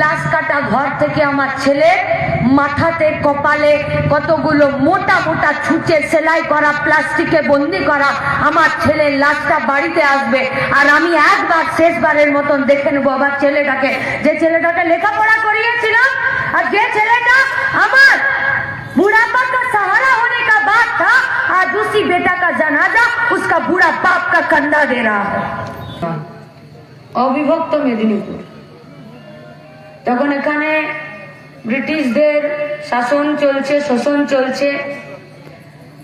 লাশ কাটা ঘর থেকে আমার ছেলে মাথাতে কপালে কতগুলো মোটা মোটা ছুঁচে সেলাই করা প্লাস্টিকে বন্দি করা আমার ছেলের লাশটা বাড়িতে আসবে আর আমি একবার শেষবারের মতন দেখে নেবো আমার ছেলেটাকে যে ছেলেটাকে লেখাপড়া করিয়েছিলাম আর যে ছেলেটা আমার बुढ़ापा का सहारा होने का बात था आज उसी बेटा का जनाजा उसका बूढ़ा बाप का कंधा दे रहा है অবিভক্ত মেদিনীপুর তখন এখানে ব্রিটিশদের শাসন চলছে, শোষণ চলছে।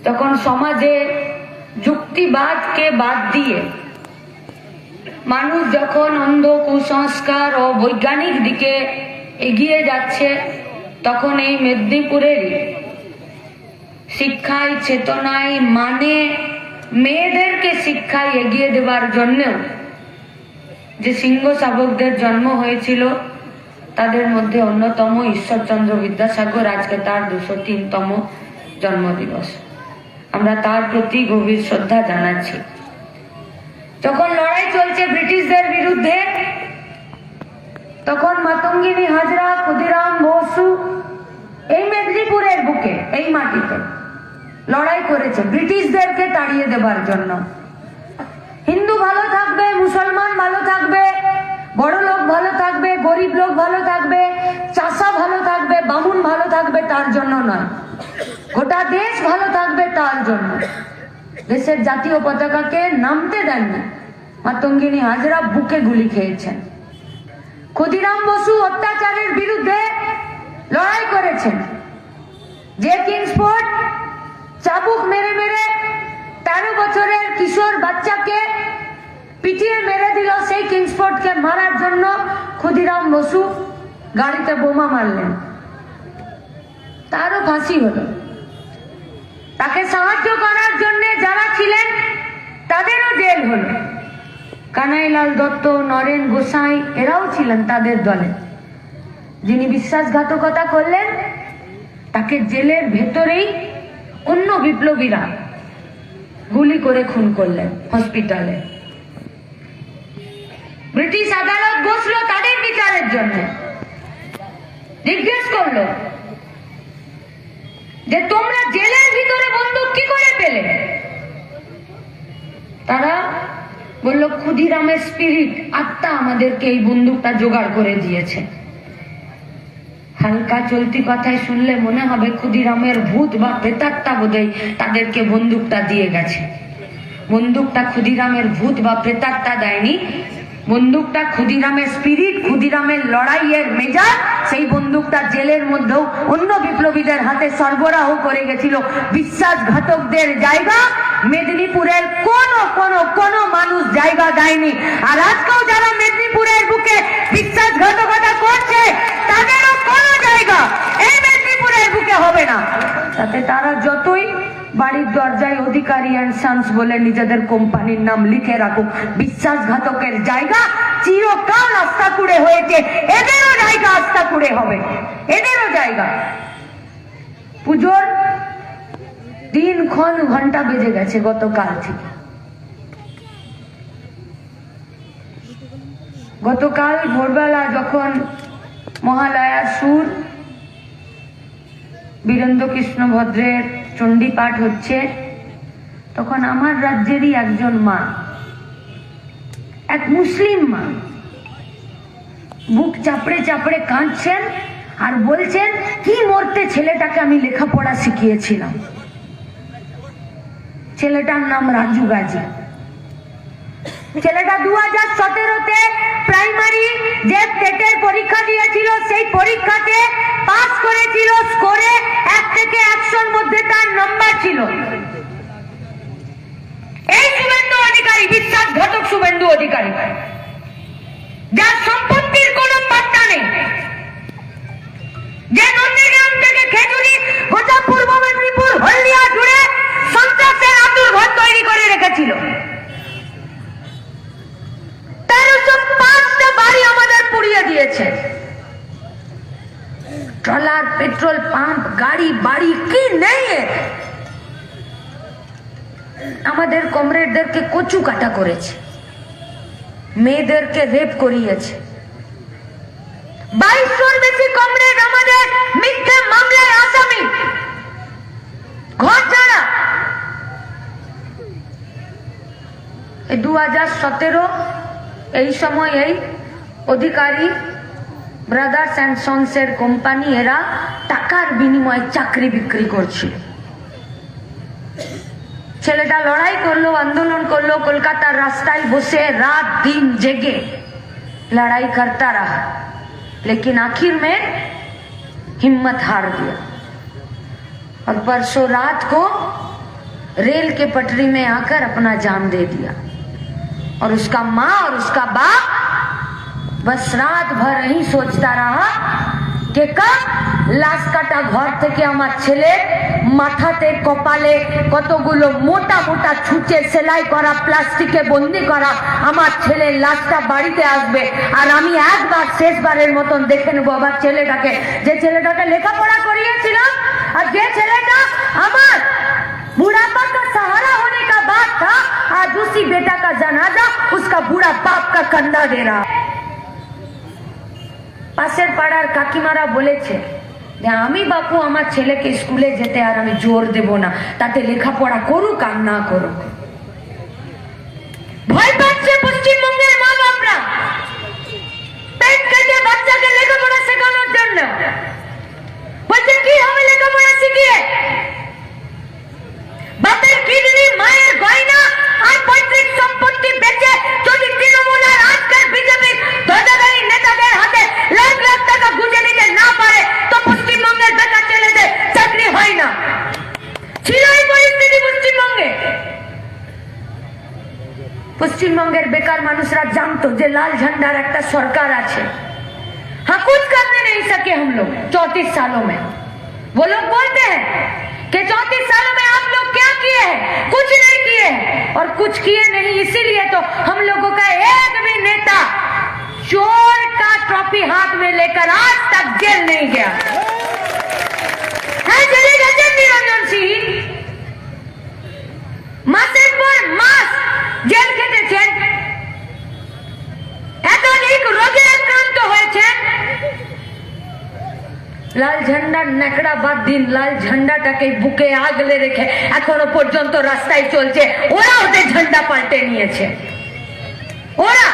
তখন সমাজে যুক্তিবাদকে বাদ দিয়ে মানুষ যখন অন্ধ কুসংস্কার ও বৈজ্ঞানিক দিকে এগিয়ে যাচ্ছে, তখন এই মেদিনীপুরেরই শিক্ষায়, চেতনায় মানে মেয়েদেরকে শিক্ষায় এগিয়ে দেওয়ার জন্যেও যে সিংহ শাবকদের জন্ম হয়েছিল তাদের মধ্যে অন্যতম ঈশ্বরচন্দ্র বিদ্যাসাগর আজকে তার দুশো তিনতম জন্মদিবস। আমরা তার প্রতি গভীর শ্রদ্ধা জানাচ্ছি। যখন লড়াই চলছে ব্রিটিশদের বিরুদ্ধে, তখন মাতঙ্গিনী হাজরা ক্ষুদিরাম বসু এই মেদিনীপুরের বুকে, এই মাটিতে লড়াই করেছে ব্রিটিশদেরকে তাড়িয়ে দেবার জন্য। হিন্দু ভালো থাকবে, মুসলমান ভালো থাকবে বড় লোক ভালো গরিব লোক ভালো থাকবে, চাষা ভালো থাকবে, বামুন ভালো থাকবে, তার জন্য নয়। গোটা দেশ ভালো থাকবে, তার জন্য। দেশের জাতীয় পতাকাকে নামতে দেননি। মাতঙ্গিনী হাজরা বুকে গুলি খেয়েছেন। ক্ষুদিরাম বসু অত্যাচারের বিরুদ্ধে লড়াই করেছেন। যে কিংসফোর্ড চাবুক মেরে মেরে তেরো বছরের কিশোর বাচ্চাকে পিটিয়ে মেরে দিল সেই কিংসফোর্ডকে মারার জন্য ক্ষুদিরাম বসু গাড়িতে বোমা মারলেন। তারও ফাঁসি হলো। তাকে সাহায্য করার জন্য যারা ছিলেন, তাদেরও জেল হলো। কানাইলাল দত্ত, নরেন গোসাই, এরাও ছিলেন তাদের দলে। যিনি বিশ্বাসঘাতকতা করলেন, তাকে জেলের ভেতরেই অন্য বিপ্লবীরা গুলি করে খুন করলেন হসপিটালে। ব্রিটিশ আদালত বসল তাদের বিচারের জন্য। জিজ্ঞেস করল যে, তোমরা জেলের ভিতরে বন্দুক কি করে পেলে? তারা বলল, ক্ষুদিরামের স্পিরিট আত্মা আমাদেরকে এই বন্দুকটা জোগাড় করে দিয়েছে। হালকা চলতি কথায় শুনলে মনে হবে ক্ষুদিরামের ভূত বা প্রেতাত্মা বোধহয় তাদেরকে বন্দুকটা দিয়ে গেছে। বন্দুকটা ক্ষুদিরামের ভূত বা প্রেতাত্মা দেয়নি বন্দুকটা ক্ষুদিরামের স্পিরিট ক্ষুদিরামের লড়াইয়ের মেজাজ, সেই বন্দুকটা জেলের মধ্যেও অন্য বিপ্লবীদের হাতে সরবরাহ করে গেছিল। বিশ্বাসঘাতকদের জায়গা, মেদিনীপুরের কোন কোন কোন মানুষ জায়গা দেয়নি। আর আজকেও যারা মেদিনীপুরের বুকে বিশ্বাসঘাতকতা করছে তাদেরও কোনো জায়গা এই মেদিনীপুরের বুকে হবে না তাতে তারা যতই বাড়ির দরজায় অধিকারী অ্যান্ড সান্স বলে নিজেদের কোম্পানির নাম লিখে রাখুক। বিশ্বাসঘাতকের জায়গা চিরকাল আস্তাকুড়ে হয়েছে। এদেরও জায়গা আস্তাকুড়ে হবে। এদেরও জায়গা। পুজোর তিন ক্ষণ ঘণ্টা বেজে গেছে গতকাল থেকে। গতকাল ভোরবেলা যখন মহালয়ার সুর বীরেন্দ্র কৃষ্ণ ভদ্রের চণ্ডী পাঠ হচ্ছে, তখন আমার রাজ্যেরই একজন মা, এক মুসলিম মা, বুক চাপড়ে চাপড়ে কাঁদছেন আর বলছেন, কি মরতে ছেলেটাকে আমি লেখাপড়া শিখিয়েছিলাম? ছেলেটার নাম রাজু গাজী। ছেলেটা দু হাজার সতেরোতে প্রাইমারি যে টেটের পরীক্ষা দিয়েছিল, সেই পরীক্ষাতে পাস করেছিল, স্কোরে থেকে একশোর মধ্যে তার নম্বর ছিল। এই শুভেন্দু অধিকারী, বিশ্বাস বিশ্বাসঘাতক শুভেন্দু অধিকারী। যার সম্পত্তির কোনো পাত্তা নেই। যে নন্দীগ্রাম থেকে খেজুরি গোটা পূর্ব মেদিনীপুর হলদিয়া জুড়ে সন্ত্রাসের আতুর ঘর তৈরি করে রেখেছিল তেরোশো পাঁচটা বাড়ি আমাদের পুড়িয়ে দিয়েছে ট্রলার পেট্রোল পাম্প গাড়ি বাড়ি কি নেই এর? আমাদের কমরেডদেরকে কচু কাটা করেছে। মেয়েদেরকে রেপ করিয়েছে। বাইশশোর বেশি কমরেড আমাদের মিথ্যে মামলায় আসামি। ঘর ছাড়া। দু হাজার সতেরো, এই সময় এই অধিকারী ব্রাদার্স অ্যান্ড সন্সের কোম্পানি এরা টাকার বিনিময়ে চাকরি বিক্রি করছিল। ছেলেটা লড়াই করলো আন্দোলন করলো কলকাতার রাস্তায় বসে রাত दिन জেগে लड़ाई करता रहा लेकिन आखिर में हिम्मत हार दिया और परसों रात को रेल के पटरी में आकर अपना जान दे दिया और उसका माँ और उसका बाप बस रात भर ही सोचता रहा কে কাপ লাশ কাটা ঘর থেকে আমার ছেলে মাথাতে কপালে কতগুলো মোটা মোটা ছুঁচে সেলাই করা, প্লাস্টিকে বন্দি করা, আমার ছেলের লাশটা বাড়িতে আসবে। আর আমি একবার, শেষবারের মতন দেখে নেব আমার ছেলেটাকে। যে ছেলেটাকে লেখাপড়া করিয়েছিলাম, আর যে ছেলেটা আমার বুড়াপা কা সাহারা হনে কা বাপ থা, আর দুসি বেটা কা জানাজা, উসকা বুড়া বাপ কা কান্দা দে পাশের পাড়ার কাকিমারা বলেছে আমি বাপু আমার ছেলেকে স্কুলে যেতে আর আমি জোর দেব না। তাতে লেখাপড়া করুক আর না করুক। ভয় পাচ্ছে পশ্চিমবঙ্গের মা বাপরা পশ্চিমবঙ্গের বেকার মানুষরা জানতো যে লাল झंडाর একটা সরকার আছে। हाँ कुछ करने नहीं सके हम लोग चौतीस सालों में वो लोग बोलते हैं कि चौतीस सालों में आप लोग क्या किए हैं? कुछ नहीं किए हैं। और कुछ किए नहीं, इसीलिए तो हम लोगों का एक भी नेता चोर का ट्रॉफी हाथ में लेकर आज तक जेल नहीं गया। है चले जाते निरंजन सिंह? मासिकपुर मास्क জেল খেটেছেন একাধিক রোগে আক্রান্ত হয়েছেন লাল ঝান্ডার ন্যাকড়া বাদ দিন, লাল ঝান্ডাটাকে বুকে আগলে রেখে এখনও পর্যন্ত রাস্তায় চলছে। ওরা ওদের ঝান্ডা পাল্টে নিয়েছে। ওরা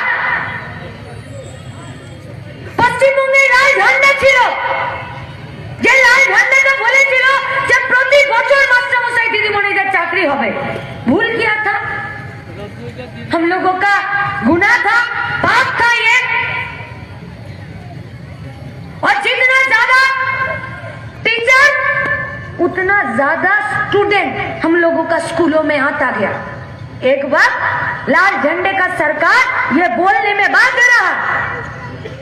गुना था पाप था ये। और जितना ज़्यादा टीचर उतना ज़्यादा स्टूडेंट हम लोगों का स्कूलों में आता गया। एक वक्त लाल झंडे का सरकार ये बोलने में बात रहा।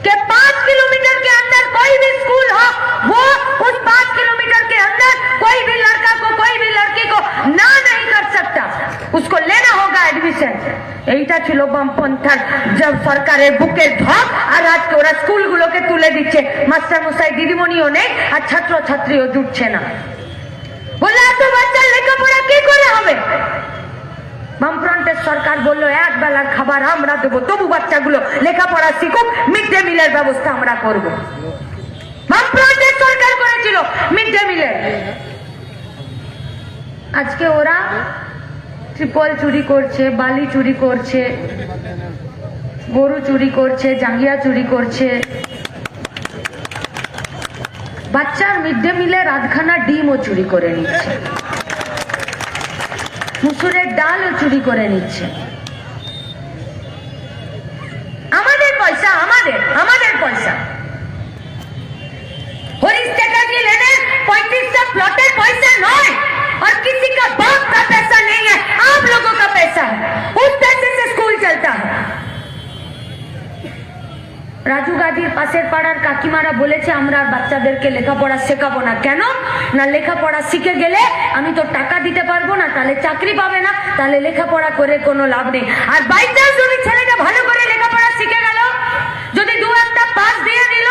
कि पांच किलोमीटर के अंदर कोई भी स्कूल हो वो उस पांच किलोमीटर के अंदर कोई भी लड़का को कोई भी लड़की को ना नहीं कर सकता उसको लेना होगा এডমিশন এইটা ছিল বামপন্থার জব সরকারের বুকের ধক আর আজকে ওরা স্কুলগুলোকে তুলে দিচ্ছে মাস্টার মশাই দিদিমণিও নেই আর ছাত্র ছাত্রীও জুটছে না বলে এত বাচ্চার লেখাপড়া কি করে হবে বামফ্রন্টের সরকার বলল, এক বেলার খাবার আমরা দেবো, তবু বাচ্চাগুলো লেখাপড়া শিখুক, মিড ডে মিলের ব্যবস্থা আমরা করব। সরকার করেছিল মিড ডে মিলের আজকে ওরা ট্রিপল চুরি করছে, বালি চুরি করছে, গরু চুরি করছে, জাঙ্গিয়া চুরি করছে। বাচ্চার মিড ডে মিলের আধখানা ডিমও চুরি করে নিচ্ছে। মুসুরের ডালও চুরি করে নিচ্ছে আমাদের পয়সা আমাদের আমাদের পয়সা हरीश चटर्जी लेने पैंतीस सौ प्लॉटेड पैसा नॉय और किसी का बाप का पैसा नहीं है आप लोगों का पैसा है রাজু গাদির পাশের পাড়ার কাকিমারা বলেছে, আমরা আর বাচ্চাদেরকে লেখাপড়া শেখাবো না। কেন? না, লেখাপড়া শিখে গেলে আমি তো টাকা দিতে পারব না, তাহলে চাকরি পাবে না, তাহলে লেখাপড়া করে কোনো লাভ নেই। আর বাই চান্স যদি ছেলেটা ভালো করে লেখাপড়া শিখে গেল, যদি দু একটা পাস দিয়ে নিল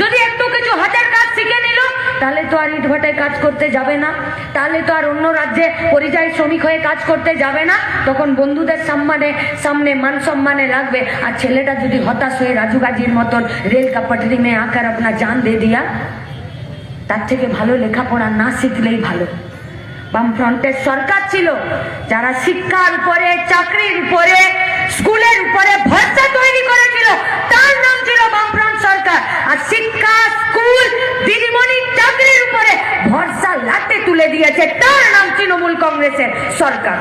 যদি একটু কিছু হাতের কাজ শিখে নিল তাহলে তো আর ইটভাটায় কাজ করতে যাবে না। তাহলে তো আর অন্য রাজ্যে পরিযায়ী শ্রমিক হয়ে কাজ করতে যাবে না। তখন বন্ধুদের সম্মানে, সামনে মান সম্মানে লাগবে আর ছেলেটা যদি হতাশ হয়ে রাজু গাজীর মতন রেল কা পটরি মে আকার আপনা জান দিয়ে দিয়া, তার থেকে ভালো লেখাপড়া না শিখলেই ভালো। বামফ্রন্টের সরকার ছিল, যারা শিক্ষার পরে, চাকরির উপরে স্কুলের উপরে ভরসা তৈরি করেছিল। তার নাম ছিল বামফ্রন্ট সরকার। আর শিক্ষা, স্কুল, দিদিমণি চাকরির উপরে ভরসা লাটে তুলে দিয়েছে। তার নাম তৃণমূল কংগ্রেসের সরকার।